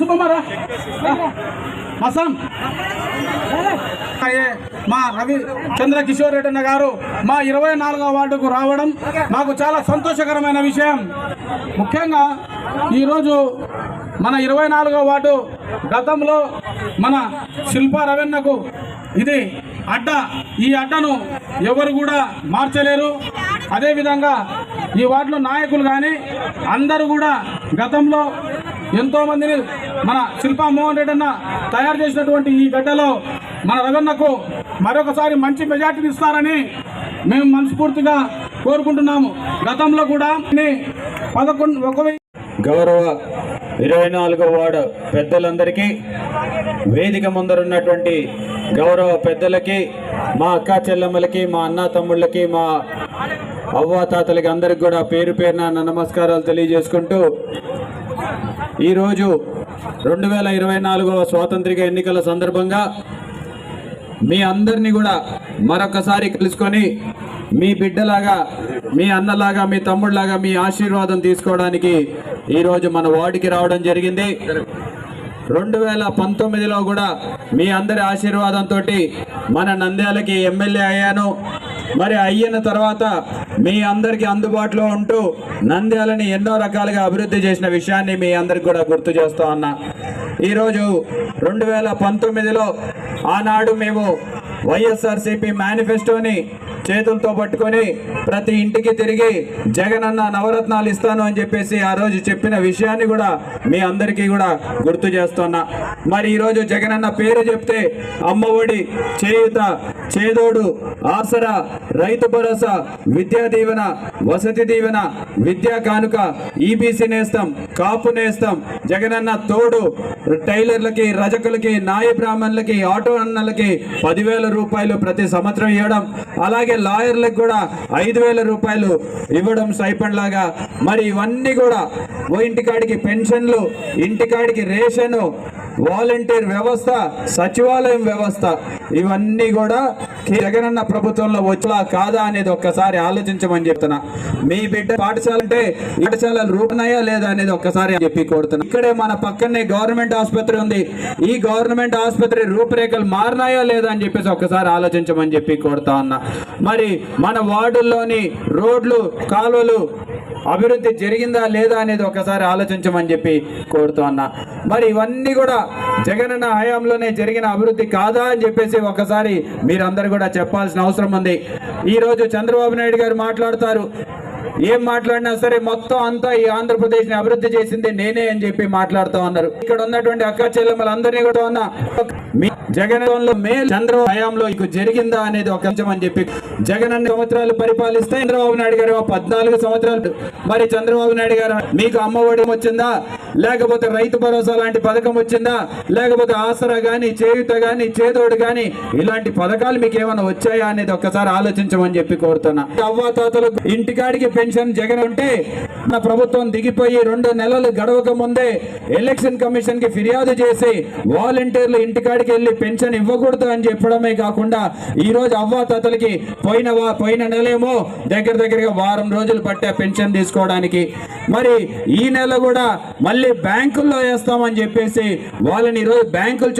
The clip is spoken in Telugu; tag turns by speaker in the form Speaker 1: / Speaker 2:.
Speaker 1: సుబ్బమ్మారా మా రవి చంద్ర కిషోర్ రెడ్డి గారు మా ఇరవై నాలుగవ వార్డుకు రావడం మాకు చాలా సంతోషకరమైన విషయం. ముఖ్యంగా ఈరోజు మన ఇరవై నాలుగవ వార్డు గతంలో మన శిల్పా రవెన్నకు ఇది అడ్డ ఈ అడ్డను ఎవరు కూడా మార్చలేరు. అదేవిధంగా ఈ వార్డులో నాయకులు కానీ అందరూ కూడా గతంలో ఎంతో మందిని మన శిల్పా మోహన్ రెడ్డి అన్న తయారు చేసినటువంటి ఈ గడ్డలో మన రవన్నకు మరొకసారి మంచి మెజార్టీని ఇస్తారని మేము మనస్ఫూర్తిగా కోరుకుంటున్నాము. గతంలో కూడా పదకొండు ఒక
Speaker 2: గౌరవ ఇరవై నాలుగవ వార్డు పెద్దలందరికీ వేదిక ముందరున్నటువంటి గౌరవ పెద్దలకి మా అక్క చెల్లెమ్మలకి మా అన్న తమ్ముళ్ళకి మా అవ్వ తాతలకి అందరికి కూడా పేరు పేరున నమస్కారాలు తెలియజేసుకుంటూ ఈరోజు రెండు వేల ఇరవై నాలుగవ స్వాతంత్రిక ఎన్నికల సందర్భంగా మీ అందరినీ కూడా మరొకసారి కలుసుకొని మీ బిడ్డలాగా మీ అన్నలాగా మీ తమ్ముళ్ళలాగా మీ ఆశీర్వాదం తీసుకోవడానికి ఈరోజు మన వార్డుకి రావడం జరిగింది. రెండు వేల పంతొమ్మిదిలో కూడా మీ అందరి ఆశీర్వాదంతో మన నంద్యాలకి ఎమ్మెల్యే అయ్యాను. మరి అయిన తర్వాత మీ అందరికీ అందుబాటులో ఉంటూ నంద్యాలని ఎన్నో రకాలుగా అభివృద్ధి చేసిన విషయాన్ని మీ అందరికి కూడా గుర్తు చేస్తూ ఉన్నా. ఈరోజు రెండు వేల పంతొమ్మిదిలో ఆనాడు మేము వైఎస్ఆర్సీపీ మేనిఫెస్టోని చేతులతో పట్టుకొని ప్రతి ఇంటికి తిరిగి జగనన్న నవరత్నాలు ఇస్తాను అని చెప్పేసి ఆ రోజు చెప్పిన విషయాన్ని కూడా మీ అందరికీ కూడా గుర్తు చేస్తున్నా. మరి ఈరోజు జగనన్న పేరు చెప్తే అమ్మఒడి చేయుత చేదోడు ఆసరా రైతు భరోసా విద్యా దీవెన వసతి దీవెన విద్యా కానుక ఈబీసీ నేస్తాం కాపు నేస్తాం జగనన్న తోడు టైలర్లకి రజకులకి నాయ బ్రాహ్మణులకి ఆటో అన్నలకి పదివేల రూపాయలు ప్రతి సంవత్సరం ఇవ్వడం అలాగే లాయర్లకు కూడా ఐదు వేల రూపాయలు ఇవ్వడం సైపండ్ లాగా మరి ఇవన్నీ కూడా ఓ ఇంటికాడికి పెన్షన్లు ఇంటికాడికి రేషను వాలంటీర్ వ్యవస్థ సచివాలయం వ్యవస్థ ఇవన్నీ కూడా జగనన్న ప్రభుత్వంలో వచ్చా కాదా అనేది ఒక్కసారి ఆలోచించమని చెప్తున్నా. మీ బిడ్డ పాఠశాల అంటే పాఠశాలలు రూపునాయా లేదా అనేది ఒక్కసారి చెప్పి కోరుతున్నా. ఇక్కడే మన పక్కనే గవర్నమెంట్ ఆసుపత్రి ఉంది. ఈ గవర్నమెంట్ ఆసుపత్రి రూపురేఖలు మారినాయా లేదా అని చెప్పేసి ఒక్కసారి ఆలోచించమని చెప్పి కోరుతా ఉన్నా. మరి మన వార్డుల్లోని రోడ్లు కాలువలు అభివృద్ధి జరిగిందా లేదా అనేది ఒకసారి ఆలోచించమని చెప్పి కోరుతూ అన్నా. మరి ఇవన్నీ కూడా జగనన్న హయాంలోనే జరిగిన అభివృద్ధి కాదా అని చెప్పేసి ఒకసారి మీరందరూ కూడా చెప్పాల్సిన అవసరం ఉంది. ఈరోజు చంద్రబాబు నాయుడు గారు మాట్లాడతారు. ఏం మాట్లాడినా సరే మొత్తం అంతా ఈ ఆంధ్రప్రదేశ్ని అభివృద్ధి చేసింది నేనే అని చెప్పి మాట్లాడుతూ ఉన్నారు. ఇక్కడ ఉన్నటువంటి అక్క చెల్లెమ్మలందరినీ కూడా ఉన్నా. మీ జగన్లో మేలు చంద్రబాబు హయాంలో ఇక జరిగిందా అనేది ఒక అంశం అని చెప్పి జగన్ అన్ని సంవత్సరాలు పరిపాలిస్తే చంద్రబాబు నాయుడు గారు పద్నాలుగు సంవత్సరాలు. మరి చంద్రబాబు నాయుడు గారు మీకు అమ్మ ఒడి వచ్చిందా లేకపోతే రైతు భరోసా లాంటి పథకం వచ్చిందా? లేకపోతే ఆసరా కానీ చేయుత కానీ చేదోడు కానీ ఇలాంటి పథకాలు మీకు ఏమైనా వచ్చాయా అనేది ఒక్కసారి ఆలోచించమని చెప్పి కోరుతున్నా. అవ్వాతాతలు ఇంటికాడికి పెన్షన్ జగన్ ఉంటే నా ప్రభుత్వం దిగిపోయి రెండు నెలలు గడవక ముందే ఎలక్షన్ కమిషన్కి ఫిర్యాదు చేసి వాలంటీర్లు ఇంటికాడికి వెళ్ళి పెన్షన్ ఇవ్వకూడదు అని చెప్పడమే కాకుండా ఈ రోజు అవ్వాతాతలకి పోయిన పోయిన నెలేమో దగ్గర దగ్గరగా వారం రోజులు పట్టే పెన్షన్ తీసుకోవడానికి. మరి ఈ నెల కూడా మళ్ళీ బ్యాంకుల్లో వేస్తామని చెప్పేసి వాళ్ళని ఈరోజు బ్యాంకుల